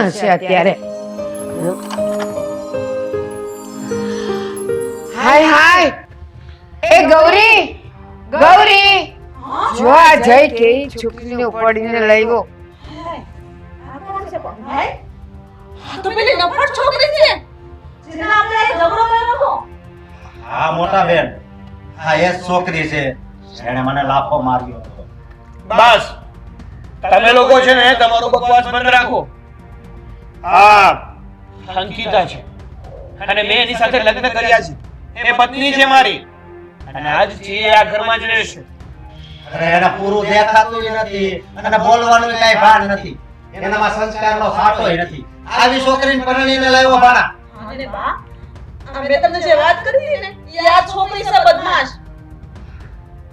કોણ હશે અત્યારે. હાય હાય. એ ગૌરી ગૌરી. જો આ જય કે છોકરીને ઉપાડીને લાવ્યો. તો પેલી નફટ છોકરી છે. જેને આપણે ઝઘડો કર્યો હા મોટા બેન. હા એ છોકરી છે. એણે મને લાફો માર્યો હતો. બસ. તમે લોકો છે ને તમારો બકવાસ બંધ રાખો. હા. અંકિતા છે. અને મેં એની સાથે લગ્ન કર્યા છે. એ પત્ની છે મારી. અને આજથી એ આ ઘરમાં જ રહેશે અરે એને પૂરું દેખાતું નથી. અને બોલવાનું કઈ ભાન નથી. એનામાં સંસ્કારનો સાટોય નથી. આવી છોકરીને પરણીને લાવ્યો ભાણા. અને બા આ મેં તમને જે વાત કરી ને એ આ છોકરી છે બદમાશ.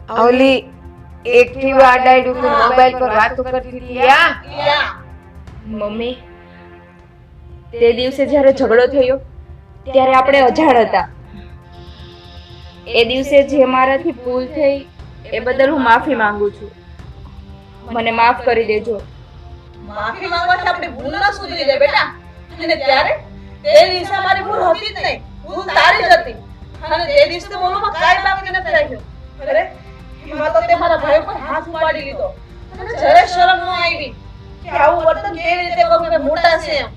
ઓલી એક્ટિવા કે મોબાઈલ પર વાતો કરતી હતી યા. મમ્મી તે દિવસે જ્યારે ઝઘડો થયો, ત્યારે આપણે અજાણ હતા. એ દિવસે જે મારાથી ભૂલ થઈ, એ બદલ હું માફી માંગુ છું. મને માફ કરી દેજો. માફી માંગવાથી આપણી ભૂલ ના સુધરી જાય બેટા. અને ત્યારે તે દિવસે મારી ભૂલ હતી જ નહીં. ભૂલ તારી જ હતી. અને તે દિવસે બોલવામાં કાંઈ બાકી નથી રાખ્યું. અરે, એમાં તો તે મારા ભાઈ પર હાથ ઉપાડી લીધો. અને જરા શરમ ન આવી, કે આવું વર્તન કેવી રીતે કરું કે મોટા છે એમ.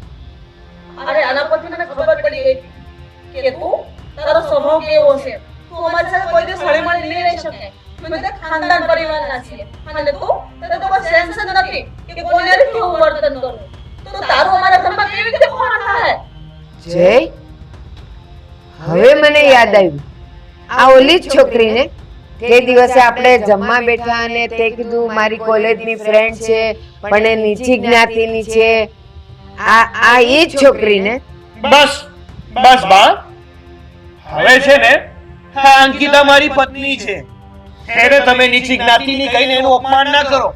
અરે, આના પરથી મને ખબર પડી ગઈ કે તું તારો સ્વભાવ કેવો છે? તું અમારી સાથે કોઈ દિવસ હળી મળી નહીં રહી શકે. અમે તો ખાનદાન પરિવારના છીએ. અને તું, તને તો બસ સેન્સ નથી કે કોને કેવું વર્તન કરવું. તો તારું અમારા ઘરમાં કેવી રીતે કોણ થાય? જય. હવે મને યાદ આવ્યું. આ ઓલી જ છોકરીને તે દિવસે આપણે જમવા બેઠા અને તે કીધું, મારી કોલેજની ફ્રેન્ડ છે, પણ એ નીચી જ્ઞાતિની છે. આ આ એ જ છોકરીને? બસ બસ બા. હવે છે ને આ અંકિતા મારી પત્ની છે. એને તમે નીચી જ્ઞાતિની કહીને એનું અપમાન ના કરો.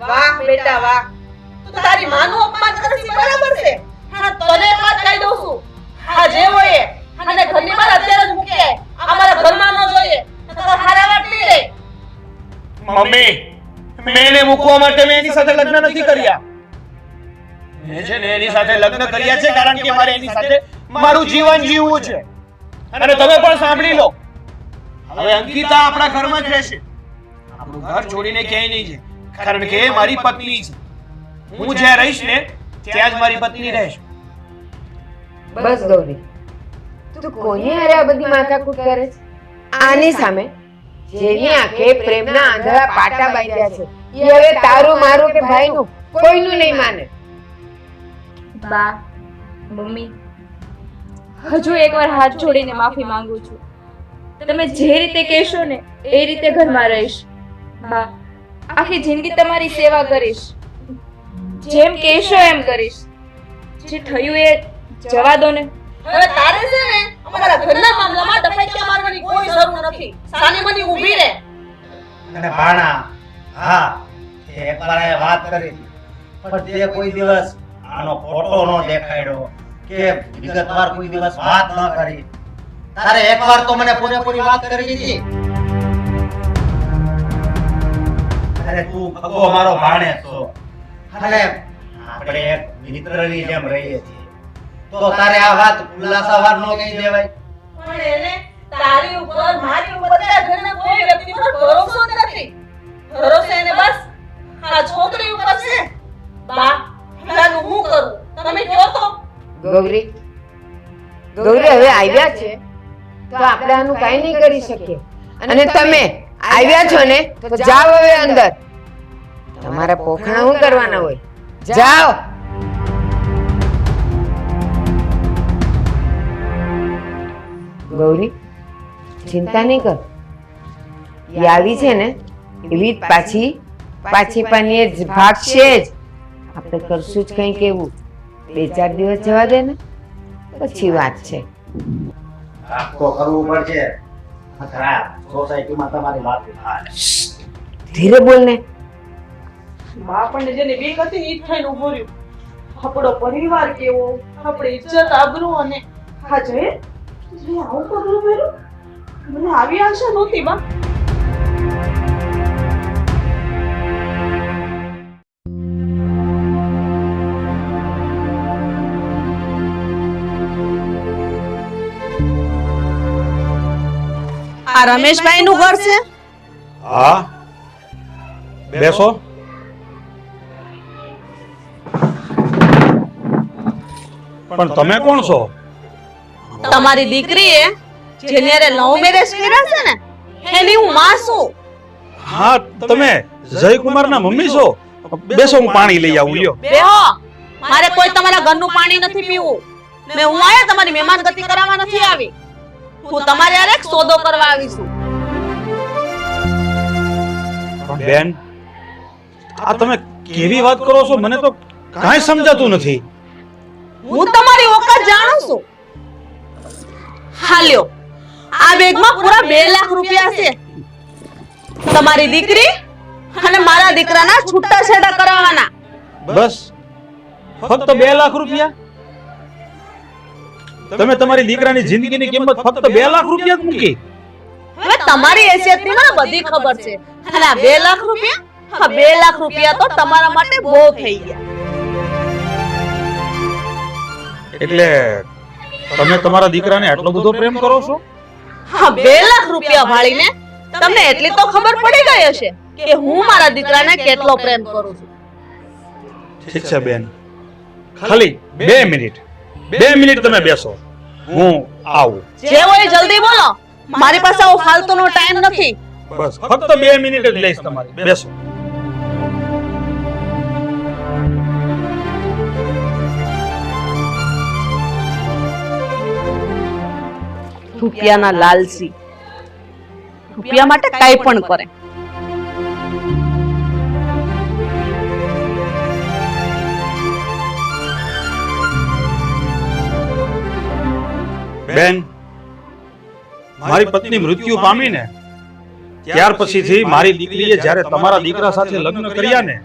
વાહ બેટા વાહ. તું તારી માનું અપમાન કરે છે બરાબર છે. હા તને વાત કહી દઉં છું. હા જે હોય એ. અને ઘરની બહાર અત્યારે જ મૂકી. અમારા ઘરમાં ન જોઈએ. નહીંતર હારા વાટલી લે મમ્મી મેં એને મૂકવા માટે મેં એની સાથે લગ્ન નથી કર્યા. મેં છે ને એની સાથે લગ્ન કર્યા છે કારણ કે મારે એની સાથે મારું જીવન જીવવું છે. અને તમે પણ સાંભળી લો. હવે અંકિતા આપણા ઘરમાં જ રહેશે. આપણું ઘર છોડીને ક્યાંય નહીં છે કારણ કે એ મારી પત્ની છે. હું જ્યાં રહીશ ને ત્યાં જ મારી પત્ની રહેશે. બસ ગૌરી. તું કોની હારે આ બધી માથાકૂટ કરે છે? આની સામે જેની આંખે પ્રેમના આંધળા પાટા બાંધ્યા છે. એ હવે તારું મારું કે ભાઈનું? કોઈનું નહીં માને. બા મમ્મી. હજુ એકવાર હાથ જોડીને માફી માંગુ છું. તમે જે રીતે કહેશો ને એ રીતે ઘરમાં રહીશ. બા આખી જિંદગી તમારી સેવા કરીશ. જેમ કહેશો એમ કરીશ. જે થયું એ જવા દો ને. હવે તારે છે ને અમારા ઘરના મામલામાં ડફાઈયા મારવાની કોઈ જરૂર નથી. સાની મની ઊભી રહે. અને ભાણા હા એકવાર વાત કરી. પણ તે કોઈ દિવસ આનો ફોટો નો દેખાડ્યો કે વિગતવાર કોઈ દિવસ વાત ન કરી. તારે એકવાર તો મને પૂરેપૂરી વાત કરી હતી અરે તું ખગો મારો ભાણે છો. અને આપણે એક મિત્રની જેમ રહીએ છીએ. તો તારે આ વાત ખુલાસાવાર ન કહી દેવાય. પણ એને તારી ઉપર, મારી ઉપર તારા ઘરના કોઈ વ્યક્તિ પર ભરોસો નથી. ભરોસો એને બસ. આ છોકરી ઉપર છે. બા આનું હું કરું? તમે કહો તો. ગૌરી ગૌરી હવે આવ્યા છે. તો આપણે આનું કાંઈ નહીં કરી શકીએ. અને તમે આવ્યા છો ને તો જાઓ હવે અંદર. તમારા પોખણા શું કરવાના હોય? જાઓ. ગૌરી ચિંતા નહીં કર. એ આવી છે ને એવી જ પાછી પાછી પાની ભાગશે જ. આપણે કરશું જ કંઈક એવું. બે ચાર દિવસ જવા દે ને પછી વાત છે. આ તો કરવું પડશે. ખરા સોસાયટીમાં તમારી વાત ધીરે બોલ ને. આપણને જેને બીક હતી ઈ થઈને ઊભો રહ્યો. આપણો પરિવાર કેવો આપણે ઇજ્જત આબરૂ અને હા જય. આવું પગલું ભર્યું મને આવી આશા નહોતી બા. આ રમેશભાઈ નું ઘર છે? હા. બેસો. પણ તમે કોણ છો? તમારી દીકરીએ જેની લવ મેરેજ કર્યા છે ને એની હું માં છું. હા તમે જયકુમારના મમ્મી છો? બેસો હું પાણી લઈ આવું લ્યો. બેહો મારે કોઈ તમારા ઘરનું પાણી નથી પીવું. મેં હું આયા તમારી મહેમાન ગતિ કરાવવા નથી આવી. હું તમારે એક સોદો કરવા આવીશું. પણ બેન આ તમે કેવી વાત કરો છો? મને તો કાંઈ સમજાતું નથી. હું તમારી ઓકાત જાણું છું. હાલ્યો આ બેગમાં પૂરા બે લાખ રૂપિયા છે. તમારી દીકરી અને મારા દીકરાના છૂટા છેડા કરાવવાના. બસ. ફક્ત બે લાખ રૂપિયા? તમે તમારી દીકરાની જિંદગીની કિંમત ફક્ત બે લાખ રૂપિયા જ મૂકી. હવે તમારી હેસિયતની મને બધી ખબર છે. અને આ બે લાખ રૂપિયા? હા બે લાખ રૂપિયા તો તમારા માટે બહુ થઈ ગયા. એટલે તમે તમારા દીકરાને આટલો બધો પ્રેમ કરો છો? હા બે લાખ રૂપિયા વાળીને તમને એટલી તો ખબર પડી ગઈ હશે કે હું મારા દીકરાને કેટલો પ્રેમ કરું છું. ઠીક છે બેન. ખાલી બે મિનિટ. બે મિનિટ તમે બેસો. હું આવું. જે હોય જલ્દી બોલો. મારી પાસે આવો ફાલતુનો ટાઈમ નથી. બસ ફક્ત બે મિનિટ જ લઈશ તમારી. બેસો. રૂપિયાના લાલસી. રૂપિયા માટે કઈ પણ કરે. બેન મારી પત્ની મૃત્યુ પામીને ત્યાર પછીથી મારી દીકરીએ જ્યારે તમારા દીકરા સાથે લગ્ન કર્યા ને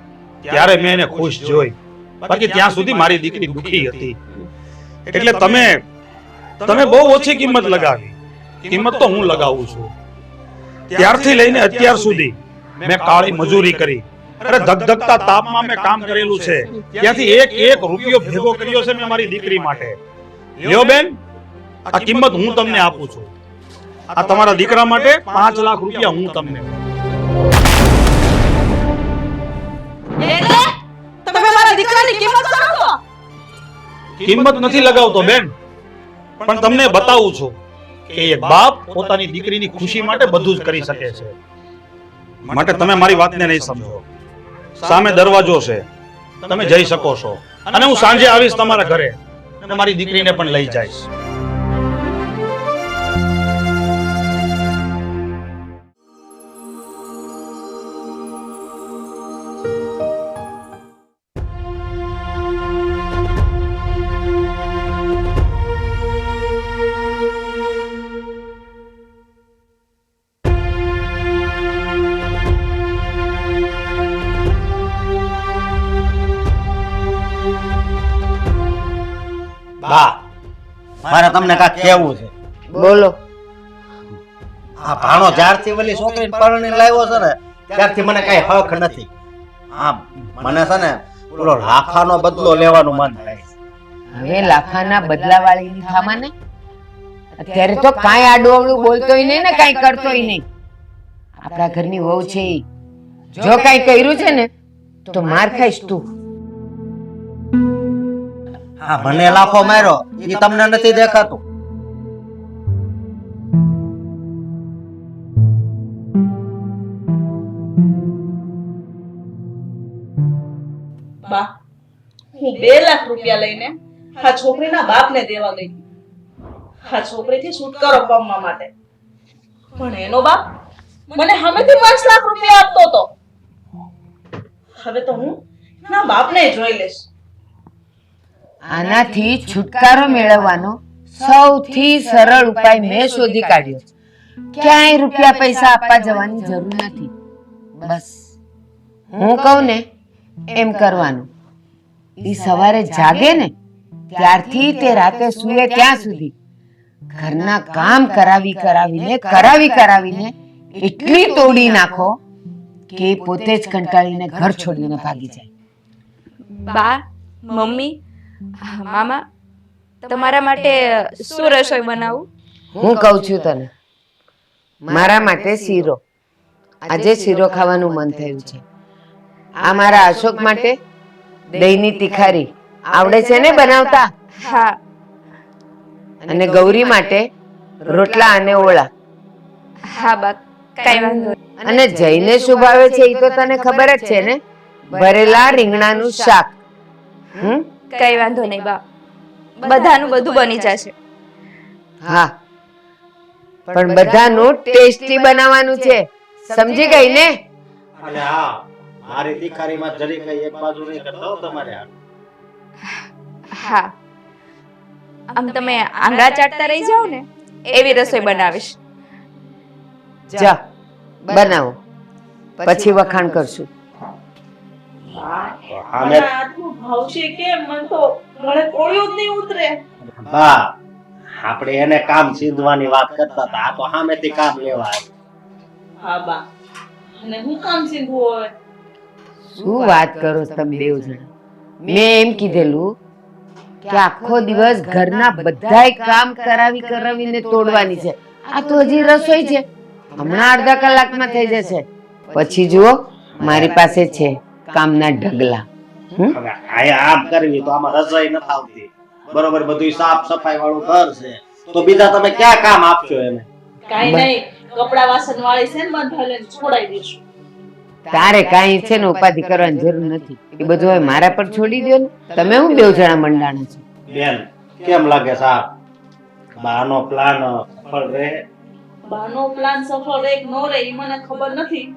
ત્યારે મેં એને ખુશ જોઈ. બાકી ત્યાં સુધી મારી દીકરી દુખી હતી. એટલે તમે તમે બહુ ઓછી કિંમત લગાવી. કિંમત તો હું લગાવું છું. ત્યારથી લઈને અત્યાર સુધી મેં કાળી મજૂરી કરી. અરે ધગધગતા તાપમાં મેં કામ કરેલું છે. ત્યાંથી એક એક રૂપિયો ભેગો કર્યો છે મેં મારી દીકરી માટે. લ્યો બેન. આ કિંમત હું તમને આપું છું. આ તમારા દીકરા માટે પાંચ લાખ રૂપિયા હું તમને તમે મારા દીકરાની કિંમત કિંમત નથી લગાવતો બેન પણ તમને બતાવું છું કે એક બાપ પોતાની દીકરીની ખુશી માટે બધું જ કરી શકે છે. માટે તમે મારી વાતને નહીં સમજો. સામે દરવાજો છે. તમે જઈ શકો છો. અને હું સાંજે આવીશ તમારા ઘરે અને મારી દીકરીને પણ લઈ જઈશ. બા મારે તમને કાંઈક કહેવું છે. બોલો. આ ભાણો જ્યારથી વલી છોકરીને પરણીને લાવ્યો છે ને ત્યારથી મને કાંઈ હક નથી. આ મને છે ને પેલો લાખાનો બદલો લેવાનું મન થાય. હવે બદલા વાળી થામાં ને અત્યારે તો કાંઈ આડું બોલતોય નહીં ને કાંઈ કરતોય નહીં. આપણા ઘરની વહુ છે જો કાંઈ કર્યું છે ને તો માર ખાઈશ તું. આ મને લાફો માર્યો એ તમને નથી દેખાતું. હું બે લાખ રૂપિયા લઈને આ છોકરીના બાપને દેવા ગઈ. આ છોકરીથી છુટકારો પામવા માટે. પણ એનો બાપ મને હમેથી પાંચ લાખ રૂપિયા આપતો હતો. હવે તો હું એના બાપને જોઈ લઈશ. આનાથી છુટકારો મેળવવાનો સૌથી સરળ ઉપાય મેં શોધી કાઢ્યો ક્યાંય રૂપિયા પૈસા આપવા જવાની જરૂર નથી. બસ. હું કહું ને એમ કરવાનું. એ સવારે જાગે ને ત્યારથી તે રાતે સૂએ ત્યાં સુધી. ઘરના કામ કરાવી કરાવીને કરાવી કરાવીને એટલી તોડી નાખો કે પોતે જ કંટાળીને ઘર છોડીને ભાગી જાય. બા મમ્મી મામા તમારા માટે શું રસોઈ બનાવું? હું કહું છું તને. મારા માટે શીરો. આજે શીરો ખાવાનું મન થયું છે. આ મારા અશોક માટે દહીંની તિખારી. આવડે છે ને બનાવતા? હા. અને ગૌરી માટે રોટલા અને ઓળા. હા બા કઈ વાંધો અને જઈને શું ભાવે છે એ તો તને ખબર જ છે ને? ભરેલા રીંગણાનું શાક. હમ? કઈ વાંધો નહીં બા. બધાનું બધું બની જશે. હા. પણ બધાનું ટેસ્ટી બનાવવાનું છે. સમજી ગઈ ને? અને હા. મારી તીખારીમાં જરી કઈ એક બાજુ નહીં કરતા તમારે હા. આમ તમે આંગળા ચાટતા રહી જાઓ ને એવી રસોઈ બનાવીશ. જા. બનાવો. પછી વખાણ કરશું. આમે આટલું ભાવશે કેમ મને તો મને કોળિયું જ નહીં ઉતરે. બા આપણે એને કામ સીધવાની વાત કરતા હતા. આ તો સામેથી કામ લેવા હા બા. અને હું કામ સીધવું હોય? શું વાત કરો તમે બેવ જણા? મેં એમ કીધેલું કે આખો દિવસ ઘરના બધાય કામ કરાવી કરાવીને તોડવાની છે. આ તો હજી રસોઈ છે. હમણાં અડધા કલાકમાં થઈ જશે. પછી જુઓ મારી પાસે છે. કામના ઢગલા. હવે આયા આમ કરવી તો આમાં રસોઈ નથી આવતી. બરોબર બધું સાફ સફાઈ વાળું ઘર છે. તો બીજા તમે ક્યાં કામ આપશો એને? કાઈ નહીં કપડા વાસણ વાળી છે ને બંધાઈને છોડાઈ દઈશું તારે કાંઈ છે ને ઉપાધિ કરવાની જરૂર નથી. એ બધું હવે મારા પર છોડી દો ને. તમે હું બેવ જણા મંડાણા છો? બેન કેમ લાગે સાહેબ બાનો પ્લાન સફળ રહે? બાનો પ્લાન સફળ રહે કે નો રહે એ મને ખબર નથી.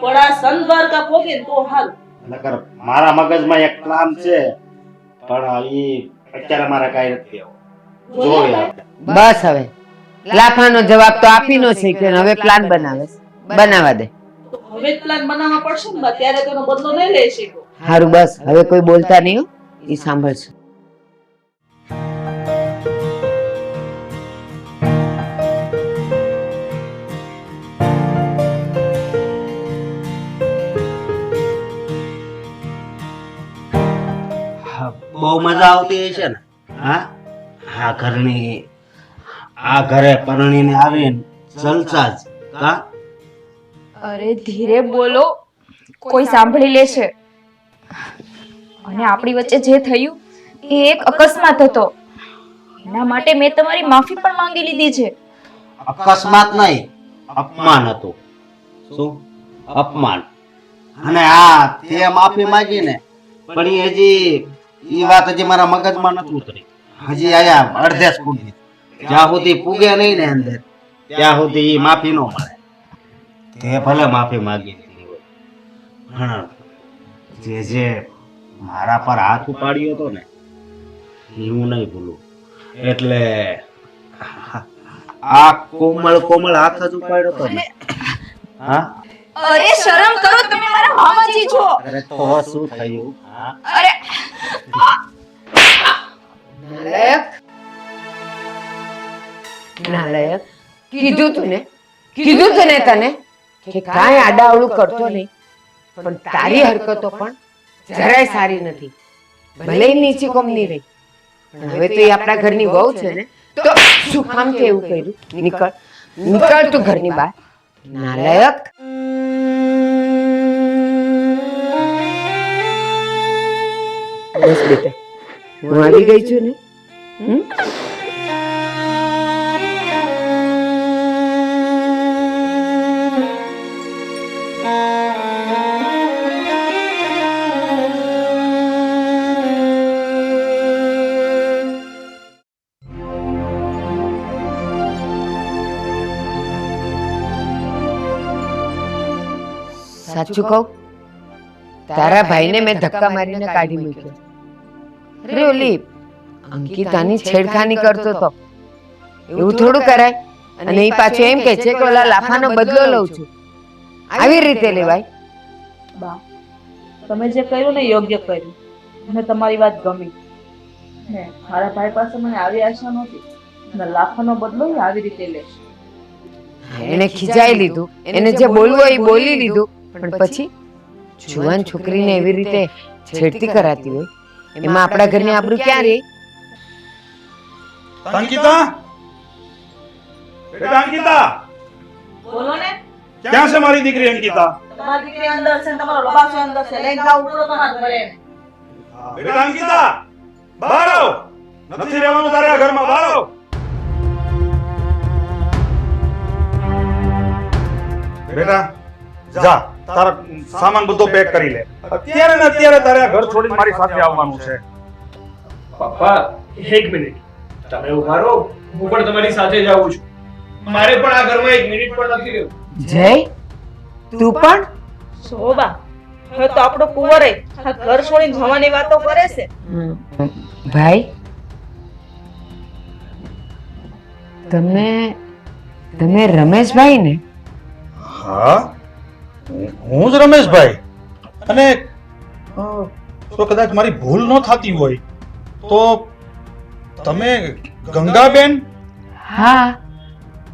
પણ આ સંત દ્વારકા તો હાલ. નકર મારા મગજમાં એક પ્લાન છે પણ ઈ અત્યારે મારા કાંઈ નથી આવું. જોઈએ બસ હવે. લાફાનો જવાબ તો આપીનો છે કે હવે પ્લાન બનાવે બનાવા બનાવવા દે. તો હવે જ પ્લાન બનાવવા પડશે ને ત્યારે તેનો બદલો નહીં લઈ શકો હારું બસ. હવે કોઈ બોલતા નહીં હો. એ સાંભળશે. બહુ મજા આવતી હશે ને? હા? આ ઘરની આ ઘરે પરણીને આવીને જલસા જ કા? અરે ધીરે બોલો કોઈ સાંભળી લેશે. અને આપણી વચ્ચે જે થયું એ એક અકસ્માત હતો. એના માટે મેં તમારી માફી પણ માંગી લીધી છે. અકસ્માત નહીં અપમાન હતું. શું? અપમાન. અને આ તે માફી માંગી ને પણ એ હજી ઈ વાત હજી મારા મગજમાં નથી ઉતરી. હજી આયા અડધે જ પૂગી જ્યાં સુધી પૂગે નહીં ને અંદર ત્યાં સુધી એ માફી ન મળે. તે ભલે માફી માંગી હોય. પણ જે જે મારા પર હાથ ઉપાડ્યો હતો ને એ હું નહીં ભૂલું. એટલે આ કોમળ કોમળ હાથ જ ઉપાડ્યો હતો ને. હા? અરે શરમ કરો તમે મારા મામાજી છો. અરે તો શું થયું? અરે નાલાયક નાલાયક કીધું તું ને. કીધું તું ને. તને કે કાંઈ આડાવડું કરતો નહીં. પણ તારી હરકતો પણ જરાય સારી નથી. ભલે નીચી કોમની રહી. પણ હવે તો એ આપણા ઘરની વહુ છે ને તો શું કામ કે એવું કર્યું? નીકળ. નીકળ તું ઘરની બહાર. નાલાયક બસ બેટા. હું આવી ગઈ છું ને? સાચું કહું? તારા ભાઈને મેં ધક્કા મારીને કાઢી મૂક્યો. અરે ઓલી અંકિતાની છેડખાની કરતો તો. એવું થોડું કરાય. અને એ પાછો એમ કહે છે કે ઓલા લાફાનો બદલો લઉં છું. આવી રીતે લેવાય. બા તમે જે કર્યું ને યોગ્ય કર્યું. મને તમારી વાત ગમી. ને મારા ભાઈ પાસે મને આવી આશા નહોતી. અને લાફાનો બદલો આવી રીતે લેશે. એને ખીજાઈ લીધું. એને જે બોલવું હોય એ બોલી લીધું. પણ પછી જુવાન છોકરીને એવી રીતે છેડતી કરાતી હોય. એમાં આપણા ઘરની આબરૂ ક્યાં રહી અંકિતા? બેટા અંકિતા? બોલો ને. ક્યાં છે મારી દીકરી અંકિતા? તમારી દીકરી અંદર છે તમારો લબાસો અંદર છે. લઈને જાઓ ઉપડો તમારા ઘરે. બેટા અંકિતા બહાર આવ. નથી રહેવાનું તારે આ ઘરમાં બહાર આવ. બેટા જા. તારા સામાન બધો પેક કરી લે. અત્યારે ને અત્યારે તારે ઘર છોડીને મારી સાથે આવવાનું છે. પપ્પા એક મિનિટ. તમે ઊભા રહો. હું પણ તમારી સાથે જ આવું છું. મારે પણ આ ઘરમાં એક મિનિટ પણ નથી રહેવું. જય તું પણ? શોભા હવે તો આપણો કુંવરે આ ઘર છોડીને જવાની વાતો કરે છે. ભાઈ તમે તમે રમેશભાઈ ને હા? હું જ રમેશભાઈ. અને જો કદાચ મારી ભૂલ ન થતી હોય તો તમે ગંગાબેન? હા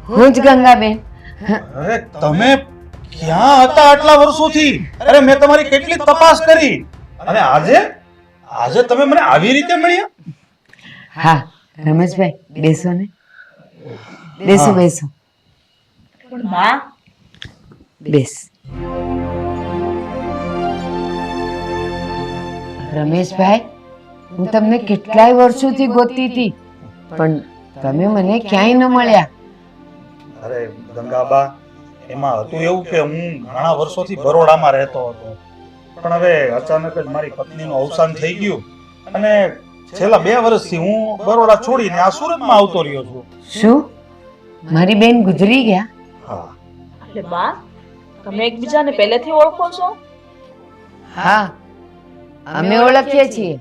હું જ ગંગાબેન. અરે તમે ક્યાં હતા આટલા વર્ષોથી? અરે મેં તમારી કેટલી તપાસ કરી. અને આજે આજે તમે મને આવી રીતે મળ્યા? હા રમેશભાઈ બેસો ને. બેસો બેસો. પણ માં? બેસ. રમેશભાઈ હું તમને કેટલાય વર્ષોથી ગોતતી હતી પણ તમે મને ક્યાંય ન મળ્યા. અરે ગંગાબા એમાં હતું એવું કે હું ઘણા વર્ષોથી બરોડામાં રહેતો હતો. પણ હવે અચાનક જ મારી પત્નીનું અવસાન થઈ ગયું અને છેલ્લા બે વર્ષથી હું બરોડા છોડીને આ સુરતમાં આવતો રહ્યો છું. શું? મારી બેન ગુજરી ગયા? હા. એટલે બા તમે એકબીજાને પહેલેથી ઓળખો છો? હા અમે ઓળખીએ છીએ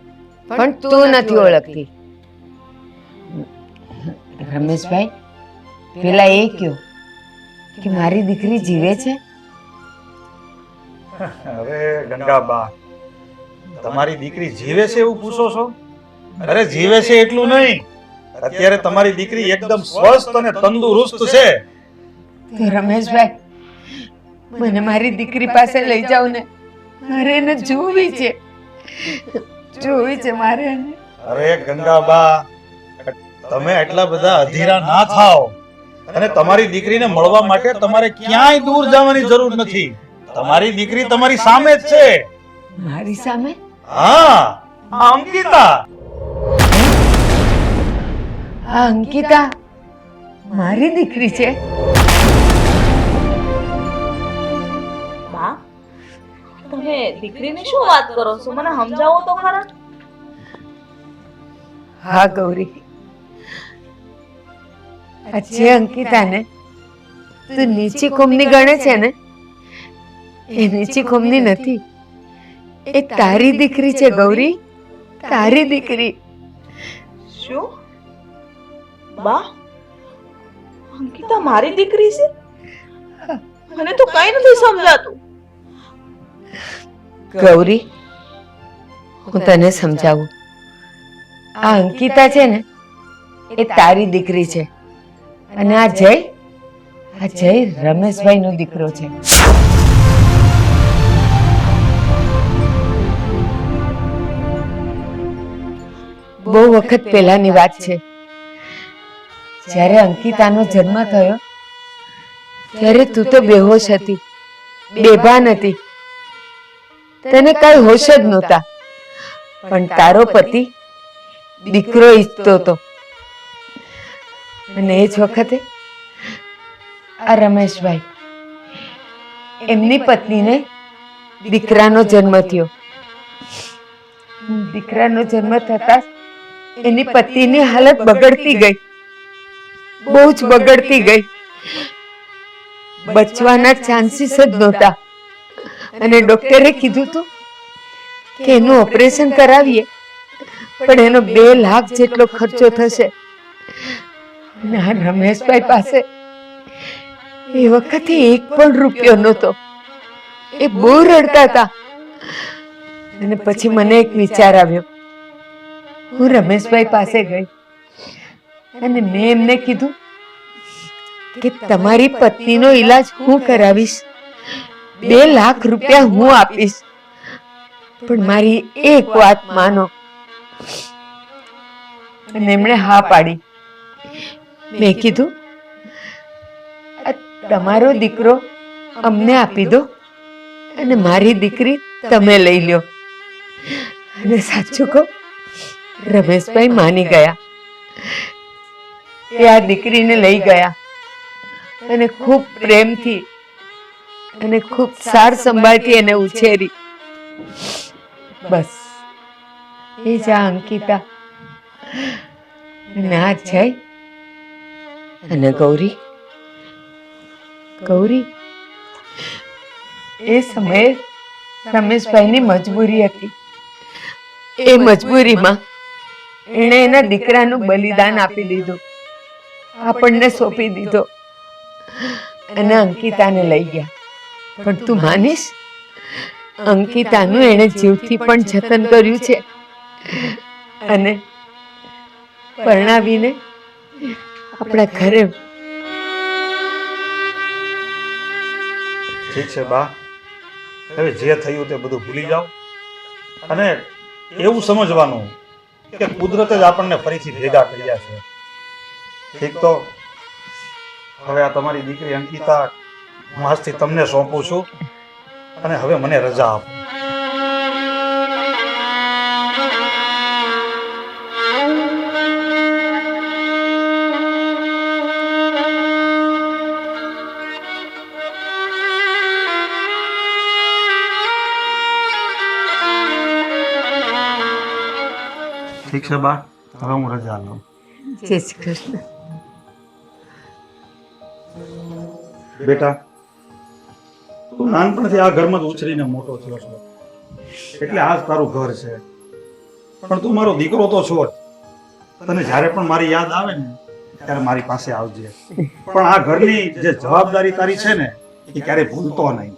પણ તું નથી ઓળખતી. રમેશભાઈ પેલા એ કયો કે મારી દીકરી જીવે છે? અરે ગંગાબા તમારી દીકરી જીવે છે એવું પૂછો છો? અરે જીવે છે એટલું નહીં. અત્યારે તમારી દીકરી એકદમ સ્વસ્થ અને તંદુરસ્ત છે. રમેશભાઈ મને મારી દીકરી પાસે લઈ જાવ ને. મારે એને જોવી છે. જોવી છે મારે એને. અરે ગંગાબા તમે એટલા બધા અધીરા ના થાઓ. અને તમારી દીકરીને મળવા માટે તમારે ક્યાંય દૂર જવાની જરૂર નથી. તમારી દીકરી તમારી સામે જ છે. મારી સામે? હા આ અંકિતા. આ અંકિતા. મારી દીકરી છે? તમે દીકરીની શું વાત કરો છો મને સમજાવો તો ખરા હા ગૌરી જે અંકિતા ને તું નીચી કોમની ગણે છે ને એ નીચી કોમની નથી એ તારી દીકરી છે ગૌરી તારી દીકરી શું બા અંકિતા મારી દીકરી છે મને તો કઈ નથી સમજાતું ગૌરી હું તને સમજાવું. આ અંકિતા છે ને એ તારી દીકરી છે. અને આ જય આ જય રમેશભાઈ નો દીકરો છે. બહુ વખત પહેલાની વાત છે. જ્યારે અંકિતાનો જન્મ થયો ત્યારે તું તો બેહોશ હતી. બેભાન હતી. તને કઈ હોશ જ નહોતા. પણ તારો પતિ દીકરો ઈચ્છતો હતો. અને એ જ વખતે આ રમેશભાઈ એમની પત્નીને દીકરાનો જન્મ થયો. દીકરાનો જન્મ થતા એની પતિની હાલત બગડતી ગઈ. બહુ જ બગડતી ગઈ. બચવાના ચાન્સીસ જ નહોતા. અને ડોક્ટરે કીધું હતું કે એનું ઓપરેશન કરાવીએ પણ એનો બે લાખ જેટલો ખર્ચો થશે. ના રમેશભાઈ પાસે એ વખતે એક પણ રૂપિયો નહોતો. એ બહુ રડતા હતા. અને પછી મને એક વિચાર આવ્યો. હું રમેશભાઈ પાસે ગઈ. અને મેં એમને કીધું કે તમારી પત્નીનો ઈલાજ હું કરાવીશ. બે લાખ રૂપિયા હું આપીશ. પણ મારી એક વાત માનો. અને એમણે હા પાડી. મેં કીધું તમારો દીકરો અમને આપી દો અને મારી દીકરી તમે લઈ લ્યો. અને સાચું કહો, રમેશભાઈ માની ગયા. એ આ દીકરીને લઈ ગયા અને ખૂબ પ્રેમથી અને ખૂબ સાર સંભાળથી એને ઉછેરી. બસ. એ જ અંકિતા. અને આ જય. અને ગૌરી. ગૌરી. એ સમયે રમેશભાઈની મજબૂરી હતી. એ મજબૂરીમાં એણે એના દીકરાનું બલિદાન આપી દીધું. આપણને સોંપી દીધો. અને અંકિતાને લઈ ગયા. પણ તું માનીશ? અંકિતાનું એણે જીવથી પણ જતન કર્યું છે. અને પરણાવીને આપણા ઘરે ઠીક છે બા. હવે જે થયું તે બધું ભૂલી જાઓ. અને એવું સમજવાનું કે કુદરતે જ આપણને ફરીથી ભેગા કર્યા છે. ઠીક તો? હવે આ તમારી દીકરી અંકિતા હું આજથી તમને સોંપું છું અને હવે મને રજા આપો. ઠીક છે બા હવે હું રજા લઉં. જય શ્રી કૃષ્ણ. બેટા નાનપણથી આ ઘરમાં ઉછરીને મોટો થયો છો. એટલે આ તારું ઘર છે. પણ તું મારો દીકરો તો છો જ. તને જ્યારે પણ મારી યાદ આવે ને, ત્યારે મારી પાસે આવજે. પણ આ ઘરની જે જવાબદારી તારી છે ને, એ ક્યારેય ભૂલતો નહીં.